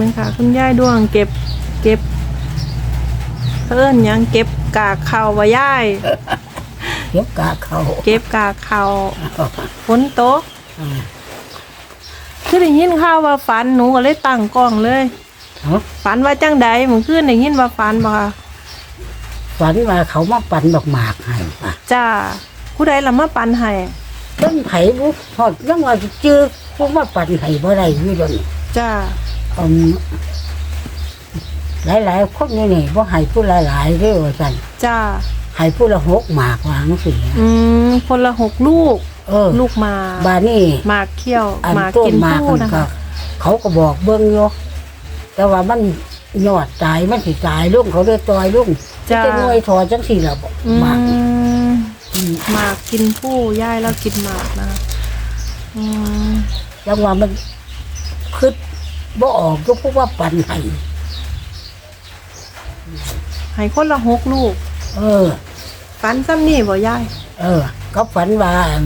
นึงค่ะ คุณยายดวงเก็บเก็บเพิ่นหยังเก็บกากข้าวว่ายาย เก็บกาเขาเก็บกากข้าวฝนตกอืมคือได้ยินข่าวว่าฝันหนูก็เลยตั้งกล้องเลยเนาะฝันว่าจังใดเมื่อคืนได้ยินว่าฝันบ่ค่ะฝันว่าเขามาปั่นดอกหมากให้ป่ะจ้าผู้ใดล่ะมาปันให้ต้นไผ่บุทอดยังว่าสิจื้อผู้มาปั่นให้บ่ได้อยู่ดอกนี่จ้า อืมหลายๆคนนี่นี่บ่ให้ผู้หลายๆเด้อว่าซั่นจ้าให้ผู้ละหกหมากวาจังซี่อืมคนละหกลูก เออ ลูกหมาบาดนี้หมากเขี้ยวอันหมากต้นกินหมากผู้มันนะก็คะเขาก็บอกเบิ่งอยู่แต่ว่ามันยอดตายมันสิตายลุงเขาเลยตอยลุงจ้าจะหน่วยถอจังซี่ล่ะบอกอืหมากมอืมหมากกินผู้ย่ายแล้วกินหมากนะอืมจังว่ามันคิด บ่ออกก็เพราะว่าปั่นให้ให้คนละหกลูก เออ ฝันซ้ำนี่บ่ย่ายเออ ก็ฝันว่าอัน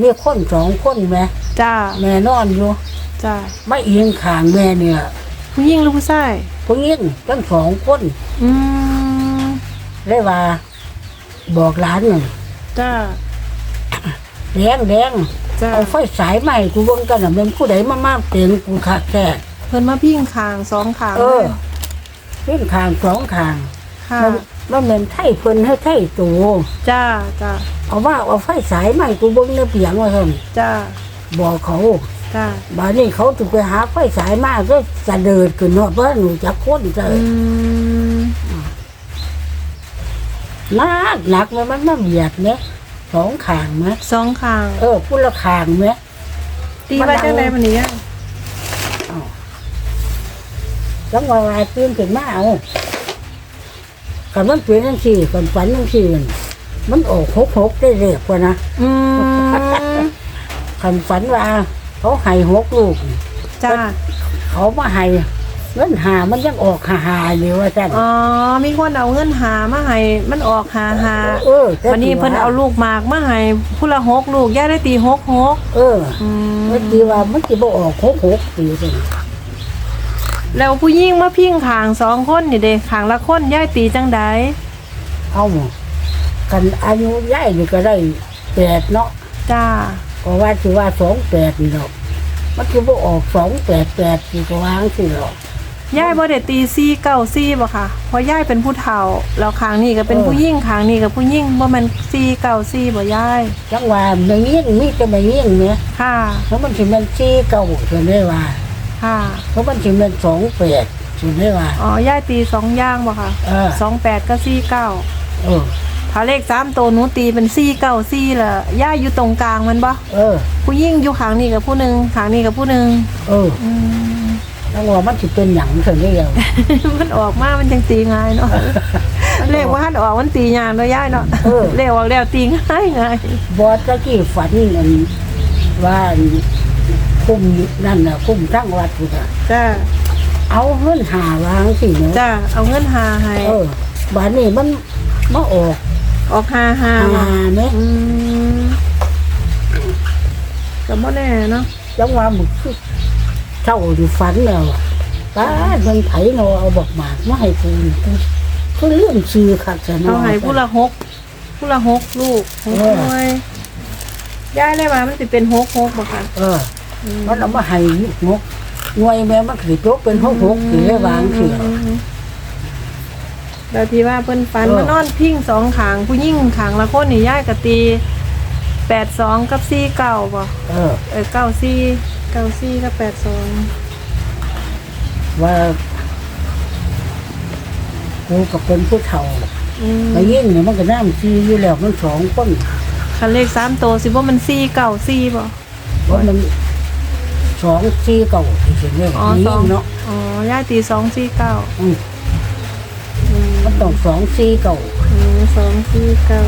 มีคนสองคนแม่จ้าแม่นอนอยู่จ้ามาเอียงข้างแม่เนี่ยผู้หญิงหรือผู้ชายผู้หญิงทั้งสองคนอืมเลยว่า บอกหลานน่ะจ้าแดงแดง จ้าเอาไฟสายใหม่กูเบิ่งกันน่ะเป็นผู้ใดมามาเตียงกูคักแท้เพิ่นมาพิงคางสองขางเออลยเพิ่นข้างสองข้างค่ะมันมันเหมือนไทยเพิ่นให้ไทยตัวจ้าจ้าเอาว่าเอาไฟสายใหม่กูเบิ่งในเปียงว่าซั่นจ้าบอกเขาจ้าบาดนี้เขาจะไปหาไฟสายมากก็จะเดินขึ้นเนาะเพราะหนูจะค้นเจออืมหนักหนักมันมันมาเบียดเนี่ยส องขางไหมสองขางเออพูดละขางไหมตีไว้จังไดบัดนี้ย่ายจังหวะวายตื่นขึ้นมาเอากันมันเปลี่ยนทั้งสี่กันฝันทั้งสี่มันออกหกหกได้เรียกกว่านะอืมคันฝันว่า เขาให้หกลูกจ้าเขามาให้ เงินหามันยังออกหาหาอยู่ว่าจันอ๋อ มีคนเอาเงินหามาให้มันออกหาหาเออแต่วันนี้เพิ่นเอาลูกหมากมาให้ผู้ละหกลูกย่าได้ตีหกหกเอออืมเมื่อกี้ว่ามันจะบ่ออกหกหกปีสิแล้วผู้หญิงมาพิงขางสองคนนี่เด้ขางละคนย่ายตีจังใดเอากันอายุย่ายนี่ก็ได้แปดเนาะจ้าก็ว่าสิว่าสองแปดนี่หรอกมันคือบ่ออกสองแปดแปดสี่ก็วางสิหรอก ย่ายบ่ได้ตีซี่เก้าซี่บ่ค่ะเพราะย่ายเป็นผู้เฒ่าแล้วขางนี่ก็เป็นผู้หญิงขางนี่ก็ผู้หญิงบ่แม่นซี่เก้าซี่บ่ย่ายจังว่าไม่ยิ่งมีแต่ไม่ยิ่งเนี่ยค่ะเพราะมันสิมันสี่เก้าสิได้ว่าค่ะเพราะมันสิมันสองแปดสิได้ว่า อ๋อย่ายตีสองอย่างบ่ค่ะเออ สองแปดก็ซี่เก้าเออ ถ้าเลขสามตัวหนูตีเป็นซี่เก้าซี่ล่ะย่ายอยู่ตรงกลางแมันบ่เออ ผู้ยิ่งอยู่ขางนี่กับผู้หนึ่งขางนี่กับผู้หนึ่งเออ อืม จังว่ามันสิเป็นหยังสิได้ยังมันออกมา มันจังตีง่ายเนาะ เลขว่าหันออกมันตียากเนาะย่ายเนาะเออ เลขออกแล้วตีง่ายง่ายบอตะกี้ฝันอันว่าคุ้มนั่นน่ะคุ้มทั้งวัดพุ่นน่ะจ้า เอาเงินหาวางสิเนาะจ้า เอาเงินหาให้ เออบ้านนี้มันมาออกออกหาหาหาเนี่ยอืมก็บ่แน่เนาะจังว่ามึงคือ เท่าอยู่ฝันแล้วอะป้าดมันไผเนาะเอาบอกหมากมาให้กูกูก็เรื่องซื้อคักจะเนาะ เอาให้ผู้ละหกผู้ละหกลูกหกเออหน่วยย่ายเลยว่ามันสิเป็นหกหกบ่ค่ะเออมันเอามาให้งกงวยแม่มันคือจกเป็นหกหกสิได้วางสิอืมแล้วที่ว่าเพิ่นฝันเออ มานอนพิงสองขางผู้หญิงขางละคนนี่ย่ายกะตีแปดสองกับสี่เก้าบ่เออเออเก้าสี่ เก้าสี่กับแปดสองว่ากูก็เป็นผู้เฒ่าอืมไปยิ่งเนี่ยมันก็น้ำซีอยู่แล้วมันสองคนคันเลขสามตัวสิว่ามันสี่เก้าสี่บ่เพราะมันสองซีเก่าที่เห็นเลยอ๋อสยิ่องงเนาะอ๋อย่ายตีสองสี่เก้าอืมอืมมันต้องสองซีเก่าอืมสองสี่เก้า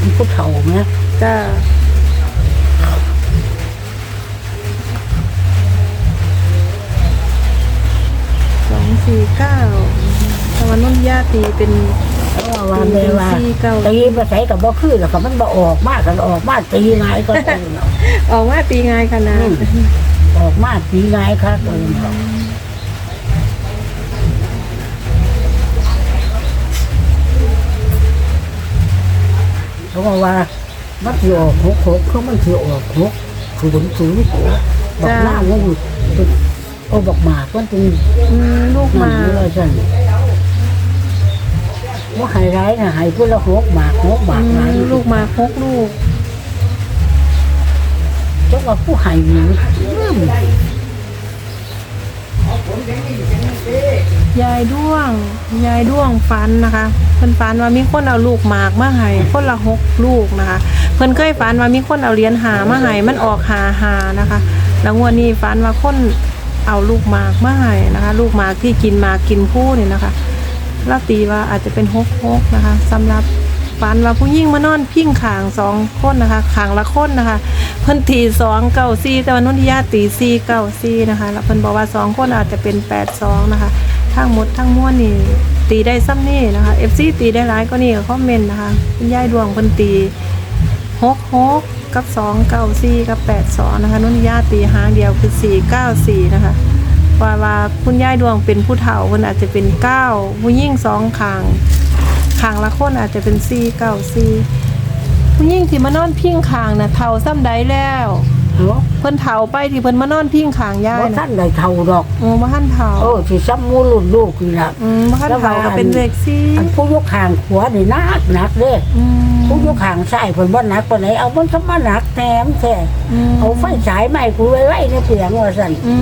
มันผู้เฒ่าไหมจ้า สี่เก้าตะวันนุ่นยาตีเป็นว่าวันเลยว่าสี่เก้าตีภาษากับบ่อคือแล้วก็มันบ่ออกมากกันออกมากตีง่ายก็ตีเนาะออกมาตีง่ายขนาดออกมากตีง่ายครับนี้เขาบอกว่ามันถือออกหกหกเขามันถือออกหกศูนย์ศูนย์บอกหน้างง โอ้บอกหมากมันเป็นอืมลูกนั่มานอยู่เลยสั่นว่าไฮไลท์นะไฮพูดละหกหมากหกหมากอืหลายมลูกมาพกลูกเจ้าว่าผู้ไฮนี่อืมยายด้วง ยายด้วงฟันนะคะ เพิ่นฟันว่ามีคนเอาลูกหมากมาให้คนละหกลูกนะคะ เพิ่นเคยฟันว่ามีคนเอาเหรียญหามาให้มันออกหาหานะคะ แล้วงวดนี้ฟันว่าคน เอาลูกหมากมาให้นะคะ ลูกหมากที่กินหมากกินผู้นี่ยนะคะแล้วตีว่าอาจจะเป็นหกหกนะคะสำหรับฟันว่าผู้หญิงมานอนพิงขางสองคนนะคะขางละคนนะคะ เพิ่นตีสองเก้าสี่แต่ว่านุนทิยาตีสี่เก้าสี่นะคะแล้วเพิ่นบอกว่าสองคนอาจจะเป็นแปดสองนะคะทั้งหมดทั้งมวลนี่ตีได้ซ้ำนี่นะคะ FC ตีได้หลายก็นี่คอมเมนต์นะคะคุณยายดวงเพิ่นตี หกหกกับสองเก้าสี่กับแปดสองนะคะนุนย่าตีหางเดียวคือสี่เก้าสี่นะคะว่าว่าคุณยายดวงเป็นผู้เฒ่าคนอาจจะเป็นเก้าผู้ยิ่งสองขางขางละคนอาจจะเป็นสี่เก้าสี่ผู้ยิ่งที่มานอนพิงขางน่ะเฒ่าซ้ำใดแล้ว เนาะเพิ่นเฒ่าไปที่เพิ่นมานอนพิงขางยายว่าน่ะท่านได้เท่าดอก โอ้บ่ทันเฒ่าโอ้ที่ซ้ำมูลุ่นลูกนี่ละอืมบ่ทันเฒ่าก็เป็นเลขสี่อันผู้ยกห่างขวานี่หนักหนักเด้อืมผู้ยกห่างซ้ายเพิ่นบ่หนักปานไหนเอามันก็มาหนักแถมแท้อืมเอาไฟฉายใหม่กูไว้ไว้ในเปลียงว่าซั่นอื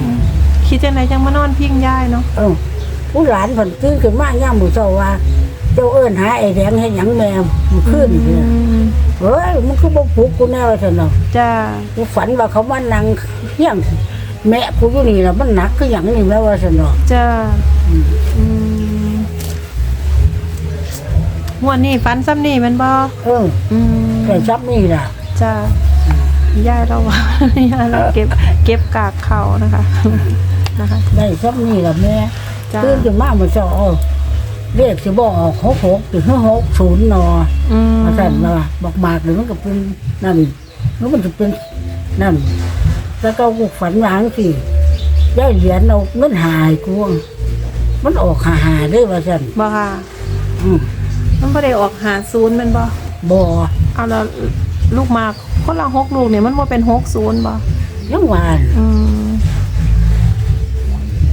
มคิดจังไดจังมานอนพิงยายเนาะเออผู้หลานเพิ่นตื่นขึ้นมาย่ามมื้อเช้าว่า เจ้าเอิ้นหาไอ้แดงเฮ็ดหยังแม่มันขึ้นนี่อืมเฮ้ยมันคือบ่ปลุกกูแน่ว่าซั่นเนาะจ้ากูฝันว่าเขามานั่งเฮียงแม่กูอยู่นี่ล่ะมันหนักคือหยังนี่แม่ว่าซั่นเนาะจ้าอืมงวดนี้ฟันซ้ำนี่แมันบ่เอออืมแต่ซับนี่ล่ะ จ้ายายเราว่ายายเราเก็บ เก็บกากเขานะคะนะคะได้ซับนี่ล่ะแม่จ้า ตื่นขึ้นมามื้อเช้าเอา เลขสิบ่ออก66หรือ60นออืมมาสั่นมาบอกหมากหรือมันก็เป็นนั่นแล้วมันจะเป็นนั่นแล้วก็กูฝันหวังสิได้เหรียญเอาเงินหายกูมันออกหาหาได้ว่าสั่นบ่ค่ะ อืมมันบ่ได้ออกหาศูนย์แมันบ่บ่เอาแล้วลูกหมากคนละหกลูกเนี่ยมันบ่เป็นหกศูนย์บ่ยังหวานอืม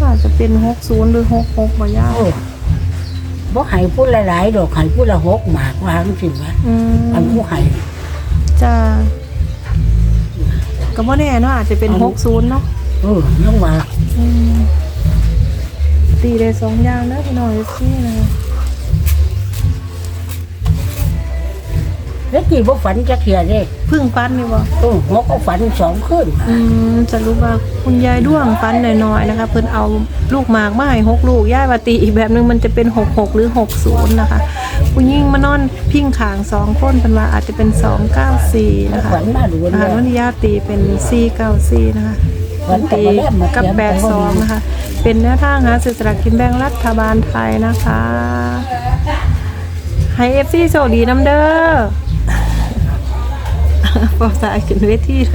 อาจจะเป็นหกศูนย์หรือหกหกบ่ยากโอ้ บ่ให้พูดหลายๆดอกให้พูดละหกหมากวางสิวะอืมอันผู้ให้จะก็บ่แน่เนาะอาจจะเป็นหกศูนย์เนาะเออยังว่า อืมตีได้สองอย่างนะพี่น้องเอฟซีนะคะ แล้วกี่บ่ฝันจักเทียเด้เพึ่งฟันนี่บ่เออหกก็ฝันสองคืนอืมจะรู้ว่าคุณยายด้วงฟันหน่อยๆนะคะ เพิ่นเอาลูกหมากมาให้หกลูกย่ายว่าตีอีกแบบหนึงมันจะเป็นหกหกหรือหกศูนย์นะคะผู้หญิงมานอนพิงขางสองคนเป็นว่าอาจจะเป็นสองเก้าสี่นะคะฝันมาดูอาหารเนี่วันยนี้ย่าตีเป็นสี่เก้าสี่นะคะฝันแต่ตีว่าแรกมากับเขียนแปดสองนะคะ เป็นแนวทางหาสื่อสลากกินแบ่งรัฐบาลไทยนะคะให้เอฟซีโชคดีน้ำเด้อ Of dat ik het weet hier.